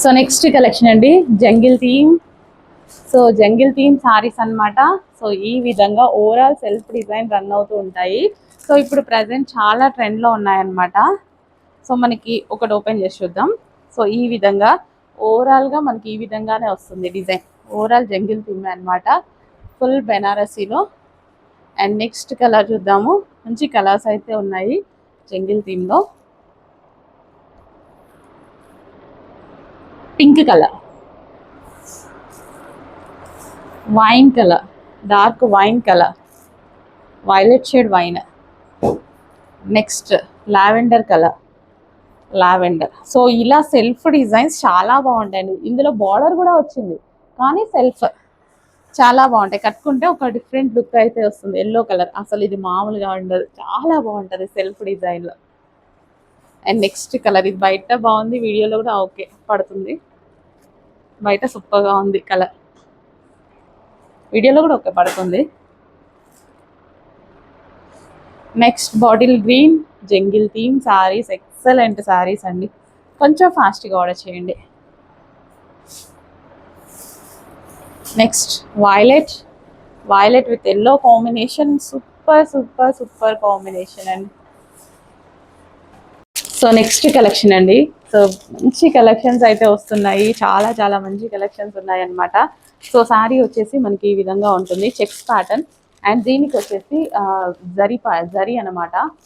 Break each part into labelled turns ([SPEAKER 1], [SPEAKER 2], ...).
[SPEAKER 1] So next collection అండి jungle theme so jungle theme saris అన్నమాట. So ఈ విధంగా ఓవరాల్ సెల్ఫ్ డిజైన్ రన్ అవుతూ ఉంటాయి. సో ఇప్పుడు ప్రజెంట్ చాలా ట్రెండ్లో ఉన్నాయన్నమాట. సో మనకి ఒకటి ఓపెన్ చేసి చూద్దాం. సో ఈ విధంగా ఓవరాల్గా మనకి ఈ విధంగానే వస్తుంది డిజైన్ ఓవరాల్ జంగిల్ థీమ్ అన్నమాట. ఫుల్ బెనారసీలో అండ్ నెక్స్ట్ కలర్ చూద్దాము. మంచి కలర్స్ అయితే ఉన్నాయి jungle థీమ్లో pink colour. Wine colour. Dark wine colour. Violet shade wine. Next lavender colour. Lavender. So ఇలా సెల్ఫ్ డిజైన్స్ చాలా బాగుంటాయండి ఇందులో బార్డర్ కూడా వచ్చింది. కానీ సెల్ఫ్ చాలా బాగుంటాయి. కట్టుకుంటే ఒక డిఫరెంట్ లుక్ అయితే వస్తుంది. Yellow colour. అసలు ఇది మామూలుగా ఉండదు. చాలా బాగుంటుంది సెల్ఫ్ డిజైన్లో. And next colour. ఇది బయట బాగుంది. వీడియోలో కూడా ఓకే పడుతుంది. బయట సూపర్గా ఉంది కలర్. వీడియోలో కూడా ఓకే పడుతుంది. Next bottle green jungle theme saris excellent saris అండి. కొంచెం ఫాస్ట్గా ఆర్డర్ చేయండి. Next violet. Violet with yellow combination. Super super super combination అండి. సో నెక్స్ట్ కలెక్షన్ అండి. సో మంచి కలెక్షన్స్ అయితే వస్తున్నాయి. చాలా చాలా మంచి కలెక్షన్స్ ఉన్నాయి అన్నమాట సో శారీ వచ్చేసి మనకి ఈ విధంగా ఉంటుంది. చెక్స్ ప్యాటర్న్ అండ్ దీనికి వచ్చేసి జరి జరీ అనమాట జరీ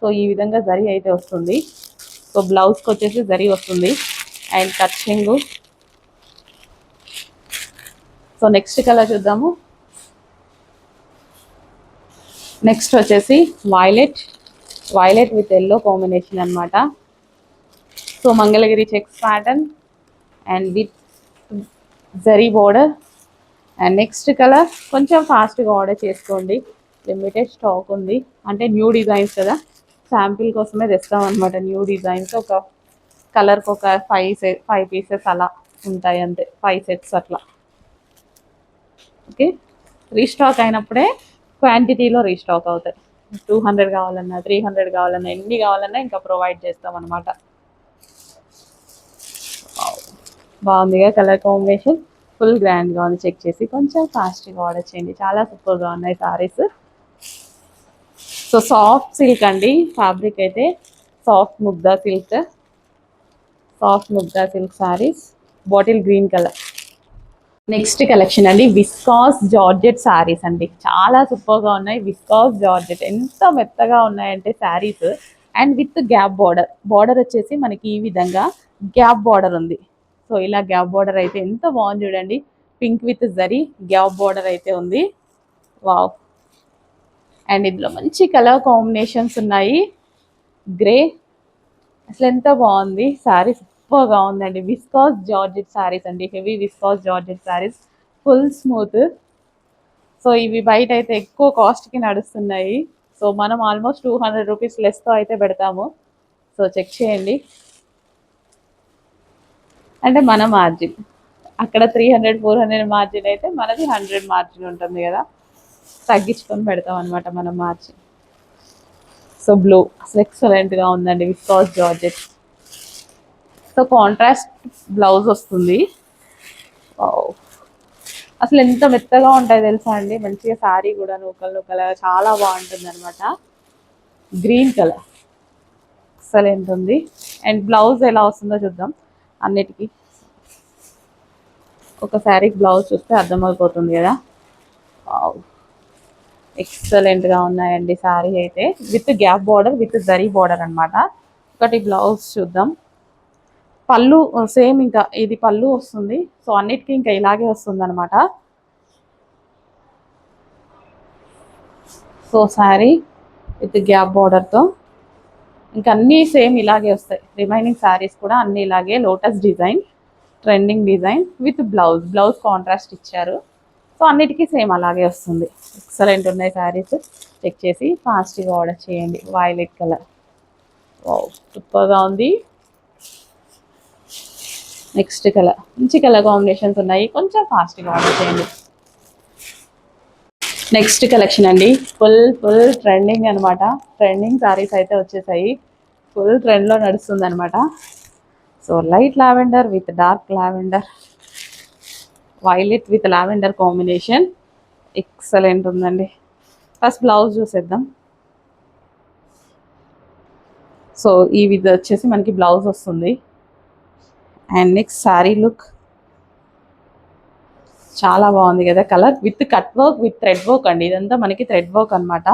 [SPEAKER 1] సో ఈ విధంగా జరీ అయితే వస్తుంది. సో బ్లౌజ్కి వచ్చేసి జరీ వస్తుంది. అండ్ కచ్చింగు సో నెక్స్ట్ కలర్ చూద్దాము. నెక్స్ట్ వచ్చేసి violet violet with yellow combination అనమాట so Mangalagiri checks pattern and with zari border and next colour కొంచెం ఫాస్ట్గా ఆర్డర్ చేసుకోండి. లిమిటెడ్ స్టాక్ ఉంది. అంటే న్యూ డిజైన్స్ కదా. శాంపిల్ కోసమే తెస్తాం అనమాట న్యూ డిజైన్స్ ఒక కలర్కి ఒక ఫైవ్ సె ఫైవ్ పీసెస్ అలా ఉంటాయి అంతే. ఫైవ్ సెట్స్ అట్లా. ఓకే రీస్టాక్ అయినప్పుడే క్వాంటిటీలో రీస్టాక్ అవుతాయి. టూ హండ్రెడ్ కావాలన్నా త్రీ హండ్రెడ్ కావాలన్నా ఎన్ని కావాలన్నా ఇంకా ప్రొవైడ్ చేస్తాం అనమాట బాగుందిగా కలర్ కాంబినేషన్. ఫుల్ గ్రాండ్గా ఉంది. చెక్ చేసి కొంచెం ఫాస్ట్గా ఆర్డర్ చేయండి. చాలా సూపర్గా ఉన్నాయి సారీస్ సో సాఫ్ట్ సిల్క్ అండి. ఫ్యాబ్రిక్ అయితే soft Mugdha silk soft Mugdha silk sarees bottle green colour next collection అండి విస్కాస్ జార్జెట్ శారీస్ అండి. చాలా సూపర్గా ఉన్నాయి. విస్కాస్ జార్జెట్ ఎంత మెత్తగా ఉన్నాయంటే saris and with gap border border వచ్చేసి మనకి ఈ విధంగా గ్యాప్ బార్డర్ ఉంది. సో ఇలా గ్యాప్ బార్డర్ అయితే ఎంత బాగుంది చూడండి. Pink with zari gap border అయితే ఉంది. వావ్ అండ్ ఇందులో మంచి కలర్ కాంబినేషన్స్ ఉన్నాయి. గ్రే అసలు ఎంత బాగుంది శారీ సూపర్గా ఉందండి. విస్కాస్ జార్జెట్ శారీస్ అండి. Heavy viscose georgette saris. Full smooth. So ఇవి బయట అయితే ఎక్కువ కాస్ట్కి నడుస్తున్నాయి. సో మనం ఆల్మోస్ట్ టూ హండ్రెడ్ రూపీస్ లెస్తో అయితే పెడతాము. సో చెక్ చేయండి. అంటే మన మార్జిన్. అక్కడ three hundred four hundred margin అయితే మనది హండ్రెడ్ మార్జిన్ ఉంటుంది కదా. తగ్గించుకొని పెడతాం అనమాట మనం మార్జిన్. So blue. అసలు ఎక్సలెంట్గా ఉందండి విస్కాస్ జార్జెట్. తో కాంట్రాస్ట్ బ్లౌజ్ వస్తుంది. అసలు ఎంత మెత్తగా ఉంటాయి తెలుసా అండి? మంచిగా శారీ కూడా నూకలు నూకల చాలా బాగుంటుంది అనమాట గ్రీన్ కలర్ ఎక్సలెంట్ ఉంది? అండ్ బ్లౌజ్ ఎలా వస్తుందో చూద్దాం. అన్నిటికీ. ఒక శారీకి బ్లౌజ్ చూస్తే అర్థమైపోతుంది కదా. ఎక్సలెంట్గా ఉన్నాయండి శారీ అయితే. With gap border with zari border అనమాట ఒకటి బ్లౌజ్ చూద్దాం. పళ్ళు సేమ్ ఇంకా ఇది పళ్ళు వస్తుంది. సో అన్నిటికీ ఇంకా ఇలాగే వస్తుంది అనమాట సో శారీ విత్ గ్యాప్ బార్డర్తో. ఇంకా అన్నీ సేమ్ ఇలాగే వస్తాయి. రిమైనింగ్ శారీస్ కూడా అన్నీ ఇలాగే. Lotus design trending design with blouse. Blouse contrast ఇచ్చారు. సో అన్నిటికీ సేమ్ అలాగే వస్తుంది. ఎక్సలెంట్ ఉన్నాయి శారీస్. చెక్ చేసి ఫాస్ట్గా ఆర్డర్ చేయండి. వైలెట్ కలర్ సూపర్గా ఉంది. నెక్స్ట్ కలర్ మంచి కలర్ కాంబినేషన్స్ ఉన్నాయి. కొంచెం ఫాస్ట్గా ఆర్డర్ చేయండి. నెక్స్ట్ కలెక్షన్ అండి. ఫుల్ ఫుల్ ట్రెండింగ్ అనమాట ట్రెండింగ్ సారీస్ అయితే వచ్చేసాయి. ఫుల్ ట్రెండ్లో నడుస్తుంది అనమాట so light lavender with dark lavender violet with lavender combination excellent ఉందండి. ఫస్ట్ బ్లౌజ్ చూసేద్దాం. సో ఈ విధ వచ్చేసి మనకి బ్లౌజ్ వస్తుంది. And next sari look. చాలా బాగుంది కదా colour with cut work with thread work అండి. ఇదంతా మనకి థ్రెడ్ వర్క్ అన్నమాట.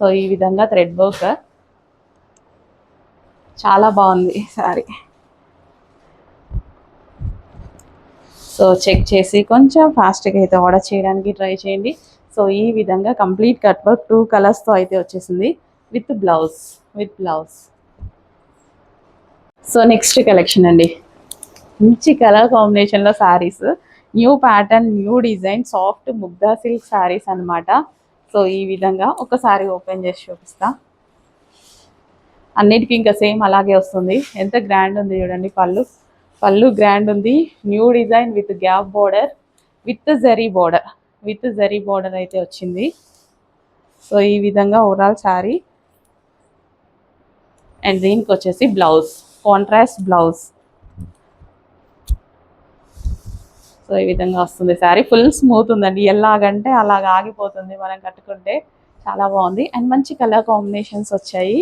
[SPEAKER 1] సో ఈ విధంగా థ్రెడ్ వర్క్. చాలా బాగుంది సారీ సో చెక్ చేసి కొంచెం ఫాస్ట్గా అయితే ఆర్డర్ చేయడానికి ట్రై చేయండి. సో ఈ విధంగా కంప్లీట్ కట్ వర్క్ టూ కలర్స్తో అయితే వచ్చేసింది. With blouse with blouse. So next collection అండి. మంచి కలర్ కాంబినేషన్లో saris new pattern new design soft Mugdha silk saris అన్నమాట. సో ఈ విధంగా ఒకసారి ఓపెన్ చేసి చూపిస్తా. అన్నిటికీ ఇంకా సేమ్ అలాగే వస్తుంది. ఎంత గ్రాండ్ ఉంది చూడండి పళ్ళు. పళ్ళు గ్రాండ్ ఉంది. New design with gap border with zari border with zari border అయితే వచ్చింది. సో ఈ విధంగా ఓవరాల్ శారీ అండ్ దీనికి వచ్చేసి బ్లౌజ్ కాంట్రాస్ట్ బ్లౌజ్ సో ఈ విధంగా వస్తుంది శారీ. ఫుల్ స్మూత్ ఉందండి. ఎలాగంటే అలాగ ఆగిపోతుంది మనం కట్టుకుంటే. చాలా బాగుంది. అండ్ మంచి కలర్ కాంబినేషన్స్ వచ్చాయి.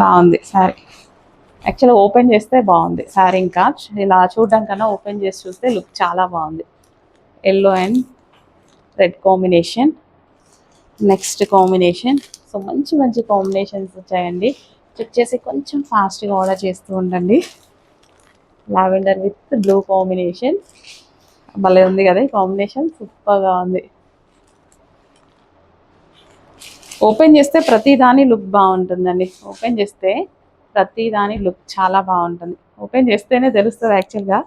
[SPEAKER 1] బాగుంది శారీ. యాక్చువల్గా ఓపెన్ చేస్తే బాగుంది శారీ ఇంకా. ఇలా చూడడం కన్నా ఓపెన్ చేసి చూస్తే లుక్ చాలా బాగుంది. Yellow and red combination next combination so మంచి మంచి కాంబినేషన్స్ వచ్చాయండి. చెక్ చేసి కొంచెం ఫాస్ట్గా ఆర్డర్ చేస్తూ ఉండండి. లావెండర్ విత్ బ్లూ కాంబినేషన్ భలే ఉంది కదా ఈ కాంబినేషన్ సూపర్గా ఉంది. ఓపెన్ చేస్తే ప్రతి దాని లుక్ బాగుంటుందండి. ఓపెన్ చేస్తే ప్రతి దాని లుక్ చాలా బాగుంటుంది. ఓపెన్ చేస్తేనే తెలుస్తుంది యాక్చువల్గా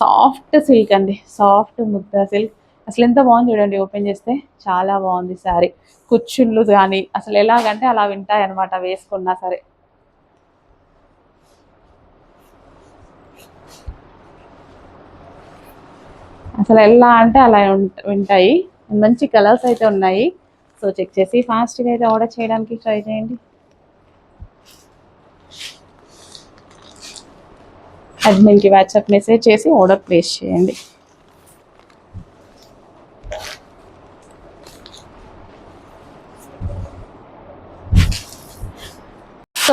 [SPEAKER 1] సాఫ్ట్ సిల్క్ అండి. సాఫ్ట్ ముద్ద సిల్క్ అసలు ఎంత బాగుంది చూడండి ఓపెన్ చేస్తే. చాలా బాగుంది సారీ కుచ్చుళ్ళు కానీ అసలు ఎలాగంటే అలా వింటాయి అనమాట వేసుకున్నా సరే. అసలు ఎలా అంటే అలా ఉంట- వింటాయి. మంచి కలర్స్ అయితే ఉన్నాయి. సో చెక్ చేసి ఫాస్ట్గా అయితే ఆర్డర్ చేయడానికి ట్రై చేయండి. అడ్మిన్కి వాట్సాప్ మెసేజ్ చేసి ఆర్డర్ ప్లేస్ చేయండి.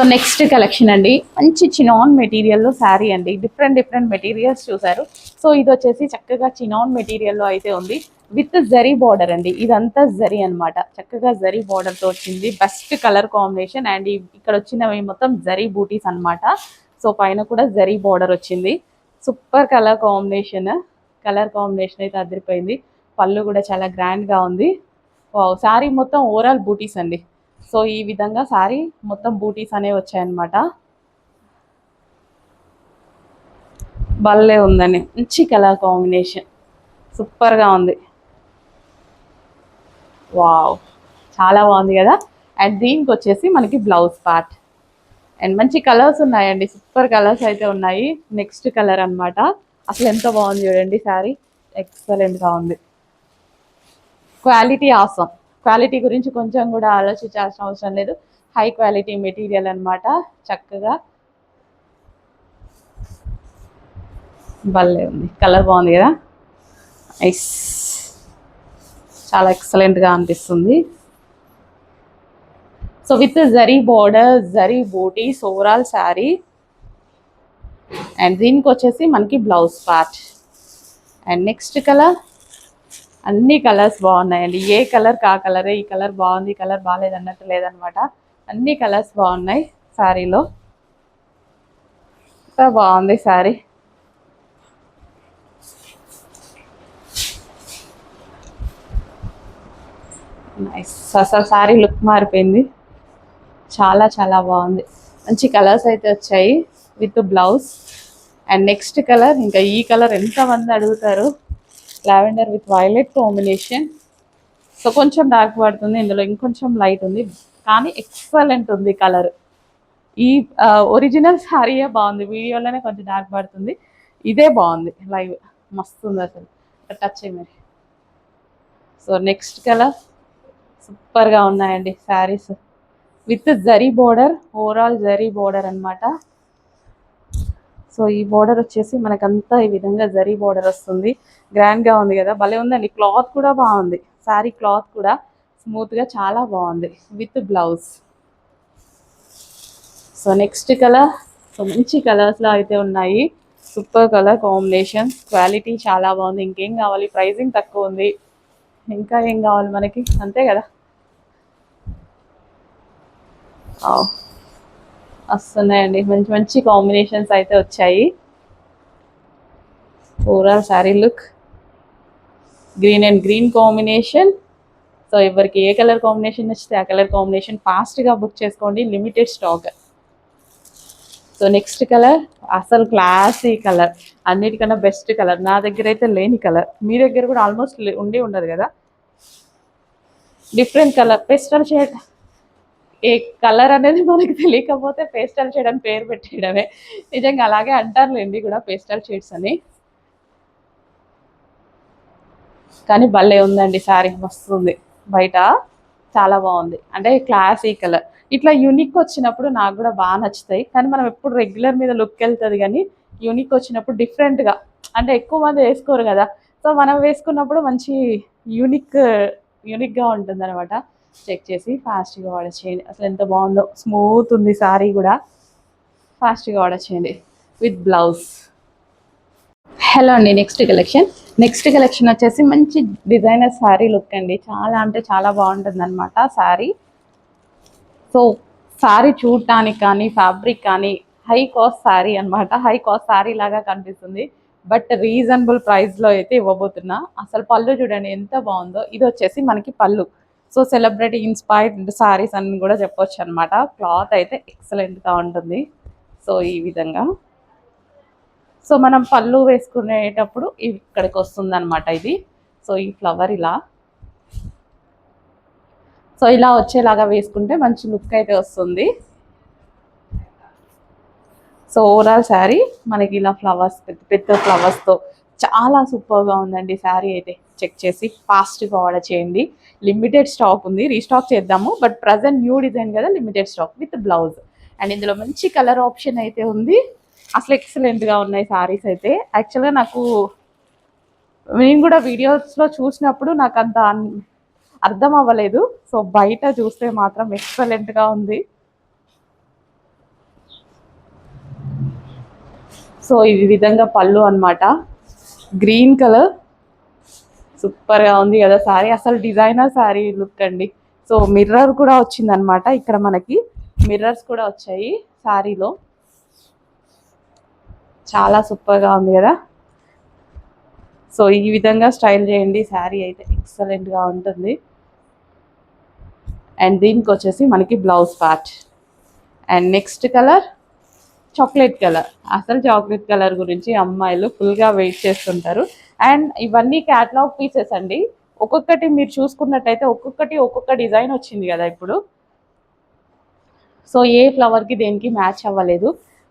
[SPEAKER 1] సో నెక్స్ట్ కలెక్షన్ అండి. మంచి చినాన్ మెటీరియల్లో శారీ అండి. డిఫరెంట్ డిఫరెంట్ మెటీరియల్స్ చూసారు సో ఇది వచ్చేసి చక్కగా చినాన్ మెటీరియల్లో అయితే ఉంది. విత్ జరీ బార్డర్ అండి. ఇదంతా జరీ అన్నమాట. చక్కగా జరీ బార్డర్తో వచ్చింది. బెస్ట్ కలర్ కాంబినేషన్ అండ్ ఇక్కడ వచ్చినవి మొత్తం జరీ బూటీస్ అన్నమాట. సో పైన కూడా జరీ బార్డర్ వచ్చింది. Super colour combination colour combination అయితే అదిరిపోయింది. పళ్ళు కూడా చాలా గ్రాండ్గా ఉంది. శారీ మొత్తం ఓవరాల్ బూటీస్ అండి. సో ఈ విధంగా శారీ మొత్తం బూటీస్ అనేవి వచ్చాయన్నమాట. భలే ఉందండి. మంచి కలర్ కాంబినేషన్. సూపర్గా ఉంది. వావ్. చాలా బాగుంది కదా? అండ్ దీనికి వచ్చేసి మనకి బ్లౌజ్ పార్ట్. అండ్ మంచి కలర్స్ ఉన్నాయండి. సూపర్ కలర్స్ అయితే ఉన్నాయి. నెక్స్ట్ కలర్ అన్నమాట. అసలు ఎంత బాగుంది చూడండి శారీ ఎక్సలెంట్గా ఉంది. క్వాలిటీ ఆసం క్వాలిటీ గురించి కొంచెం కూడా ఆలోచించాల్సిన అవసరం లేదు. హై క్వాలిటీ మెటీరియల్ అనమాట చక్కగా భలే ఉంది. కలర్ బాగుంది కదా? ఐస్ చాలా ఎక్సలెంట్గా అనిపిస్తుంది. సో విత్ జరీ బోర్డర్ జరీ బూటీస్ ఓవరాల్ శారీ అండ్ దీనికి వచ్చేసి మనకి blouse part and next colour అన్ని కలర్స్ బాగున్నాయండి. ఏ కలర్ కా కలరే ఈ కలర్ బాగుంది ఈ కలర్ బాగాలేదు అన్నట్టు లేదనమాట. అన్ని కలర్స్ బాగున్నాయి శారీలో బాగుంది శారీ నైస్ అసలు శారీ లుక్ మారిపోయింది. చాలా చాలా బాగుంది. మంచి కలర్స్ అయితే వచ్చాయి with blouse. And next colour ఇంకా ఈ కలర్ ఎంతమంది అడుగుతారు? Lavender with violet combination. So కొంచెం డార్క్ పడుతుంది ఇందులో ఇంకొంచెం లైట్ ఉంది కానీ ఎక్సలెంట్ ఉంది కలర్. ఈ ఒరిజినల్ శారీయే బాగుంది వీడియోలోనే కొంచెం డార్క్ పడుతుంది. ఇదే బాగుంది లైవ్. మస్తు ఉంది అసలు. టచ్ చేయి మరి. So next colour. సూపర్గా ఉన్నాయండి saris. With zari border overall జరీ బోర్డర్ అన్నమాట. సో ఈ బోర్డర్ వచ్చేసి మనకంతా ఈ విధంగా జరీ బోర్డర్ వస్తుంది. గ్రాండ్గా ఉంది కదా. భలే ఉందండి. క్లాత్ కూడా బాగుంది. శారీ క్లాత్ కూడా స్మూత్గా చాలా బాగుంది. With blouse so next colour so మంచి కలర్స్లో అయితే ఉన్నాయి. సూపర్ కలర్ కాంబినేషన్ క్వాలిటీ చాలా బాగుంది. ఇంకేం కావాలి? ప్రైజింగ్ తక్కువ ఉంది. ఇంకా ఏం కావాలి మనకి? అంతే కదా. వస్తున్నాయండి. మంచి మంచి కాంబినేషన్స్ అయితే వచ్చాయి. Overall sari look green and green combination so ఎవరికి ఏ కలర్ కాంబినేషన్ నచ్చితే ఆ కలర్ కాంబినేషన్ ఫాస్ట్గా బుక్ చేసుకోండి. Limited stock so next colour అసలు క్లాసీ కలర్ అన్నిటికన్నా బెస్ట్ కలర్ నా దగ్గర అయితే లేని కలర్ మీ దగ్గర కూడా ఆల్మోస్ట్ ఉండి ఉండదు కదా? డిఫరెంట్ కలర్ పెస్టల్ షేడ్ ఏ కలర్ అనేది మనకు తెలియకపోతే పేస్టల్ షేడ్ అని పేరు పెట్టేయడమే. నిజంగా అలాగే అంటారులేండి కూడా పేస్టల్ షేడ్స్ అని. కానీ భలే ఉందండి శారీ వస్తుంది బయట చాలా బాగుంది. అంటే క్లాసీ కలర్. ఇట్లా యూనిక్ వచ్చినప్పుడు నాకు కూడా బాగా నచ్చుతాయి. కానీ మనం ఎప్పుడు రెగ్యులర్ మీద లుక్ వెళ్తుంది కానీ యూనిక్ వచ్చినప్పుడు డిఫరెంట్గా. అంటే ఎక్కువ మంది వేసుకోరు కదా. సో మనం వేసుకున్నప్పుడు మంచి యూనిక్ యూనిక్గా ఉంటుంది అనమాట చెక్ చేసి ఫాస్ట్గా ఆర్డర్ చేయండి. అసలు ఎంత బాగుందో. స్మూత్ ఉంది సారీ కూడా. ఫాస్ట్గా ఆర్డర్ చేయండి. విత్ బ్లౌజ్ హలో అండి నెక్స్ట్ కలెక్షన్ నెక్స్ట్ కలెక్షన్ వచ్చేసి మంచి డిజైనర్ శారీ లుక్ అండి. చాలా అంటే చాలా బాగుంటుంది అనమాట శారీ సో శారీ చూడటానికి కానీ ఫ్యాబ్రిక్ కానీ హై కాస్ట్ శారీ అన్నమాట. హై కాస్ట్ శారీ లాగా కనిపిస్తుంది. బట్ రీజనబుల్ ప్రైస్లో అయితే ఇవ్వబోతున్నా. అసలు పళ్ళు చూడండి ఎంత బాగుందో. ఇది వచ్చేసి మనకి పళ్ళు. సో సెలబ్రిటీ ఇన్స్పైర్డ్ శారీస్ అని కూడా చెప్పొచ్చు అనమాట క్లాత్ అయితే ఎక్సలెంట్గా ఉంటుంది. సో ఈ విధంగా. సో మనం పళ్ళు వేసుకునేటప్పుడు ఇక్కడికి వస్తుంది అనమాట ఇది. సో ఈ ఫ్లవర్ ఇలా. సో ఇలా వచ్చేలాగా వేసుకుంటే మంచి లుక్ అయితే వస్తుంది. సో ఓవరాల్ శారీ మనకి ఇలా ఫ్లవర్స్ పెద్ద పెద్ద ఫ్లవర్స్తో చాలా సూపర్గా ఉందండి శారీ అయితే. చెక్ చేసి ఫాస్ట్గా ఆర్డర్ చేయండి. లిమిటెడ్ స్టాక్ ఉంది. రీస్టాక్ చేద్దాము. బట్ ప్రజెంట్ న్యూ డిజైన్ కదా limited stock with blouse. And ఇందులో మంచి కలర్ ఆప్షన్ అయితే ఉంది. అసలు ఎక్సలెంట్గా ఉన్నాయి శారీస్ అయితే. యాక్చువల్గా నాకు నేను కూడా వీడియోస్లో చూసినప్పుడు నాకు అంత అన్- అర్థం అవ్వలేదు. సో బయట చూస్తే మాత్రం ఎక్సలెంట్గా ఉంది. సో ఈ విధంగా పళ్ళు అనమాట గ్రీన్ కలర్. సూపర్గా ఉంది కదా శారీ అసలు డిజైనర్ శారీ లుక్ అండి. సో మిర్రర్ కూడా వచ్చిందనమాట ఇక్కడ మనకి. మిర్రర్స్ కూడా వచ్చాయి శారీలో చాలా సూపర్గా ఉంది కదా. సో ఈ విధంగా స్టైల్ చేయండి. శారీ అయితే ఎక్సలెంట్గా ఉంటుంది. అండ్ దీనికి వచ్చేసి మనకి blouse part. And next colour? Chocolate colour. అసలు చాక్లెట్ కలర్ గురించి అమ్మాయిలు ఫుల్గా వెయిట్ చేస్తుంటారు. అండ్ ఇవన్నీ క్యాటలాగ్ పీసెస్ అండి. ఒక్కొక్కటి మీరు చూసుకున్నట్టయితే ఒక్కొక్కటి ఒక్కొక్క డిజైన్ వచ్చింది కదా ఇప్పుడు. సో ఏ ఫ్లవర్కి దేనికి మ్యాచ్ అవ్వలేదు.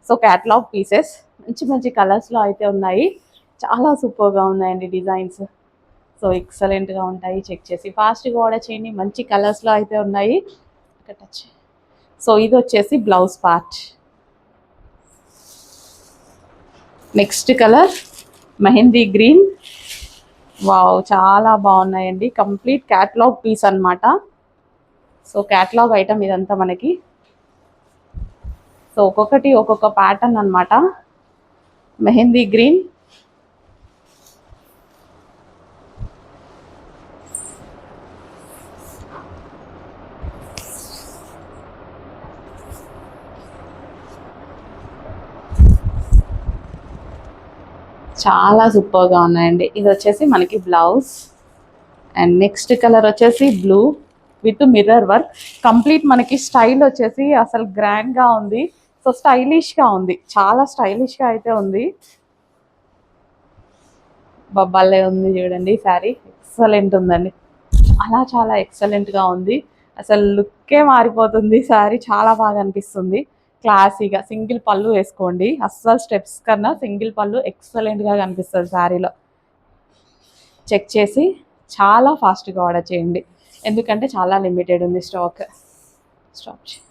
[SPEAKER 1] సో క్యాటలాగ్ పీసెస్ మంచి మంచి కలర్స్లో అయితే ఉన్నాయి. చాలా సూపర్గా ఉన్నాయండి డిజైన్స్ సో ఎక్సలెంట్గా ఉంటాయి. చెక్ చేసి ఫాస్ట్గా ఆర్డర్ చేయండి. మంచి కలర్స్లో అయితే ఉన్నాయి. టచ్ సో ఇది వచ్చేసి blouse part next colour mehndi green wow చాలా బాగున్నాయండి. కంప్లీట్ క్యాట్లాగ్ పీస్ అనమాట సో క్యాట్లాగ్ ఐటమ్ ఇదంతా మనకి. సో ఒక్కొక్కటి ఒక్కొక్క ప్యాటర్న్ అనమాట మెహందీ గ్రీన్ చాలా సూపర్గా ఉన్నాయండి. ఇది వచ్చేసి మనకి బ్లౌజ్ అండ్ నెక్స్ట్ కలర్ వచ్చేసి blue with mirror work complete మనకి స్టైల్ వచ్చేసి అసలు గ్రాండ్గా ఉంది. సో స్టైలిష్గా ఉంది. చాలా స్టైలిష్గా అయితే ఉంది. బొబ్బల్లే ఉంది చూడండి శారీ ఎక్సలెంట్ ఉందండి. అలా చాలా ఎక్సలెంట్గా ఉంది. అసలు లుక్కే మారిపోతుంది. శారీ చాలా బాగా అనిపిస్తుంది. క్లాసీగా సింగిల్ పళ్ళు వేసుకోండి. అస్సలు స్టెప్స్ కన్నా సింగిల్ పళ్ళు ఎక్సలెంట్గా కనిపిస్తుంది శారీలో. చెక్ చేసి చాలా ఫాస్ట్గా ఆర్డర్ చేయండి. ఎందుకంటే చాలా లిమిటెడ్ ఉంది స్టాక్. స్టాప్ చేయండి